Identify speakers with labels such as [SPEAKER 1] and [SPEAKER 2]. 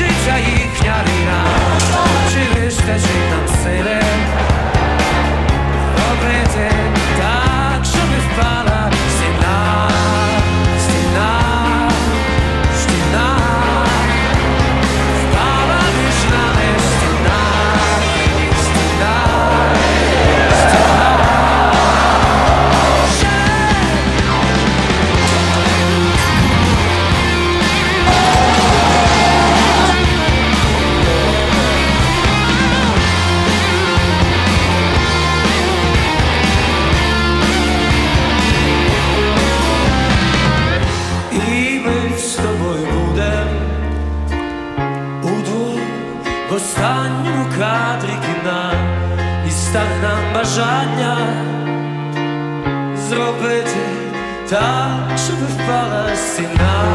[SPEAKER 1] życia ich wiary останньому кадрі кіна і стане нам бажання зробити так, щоб впала стіна.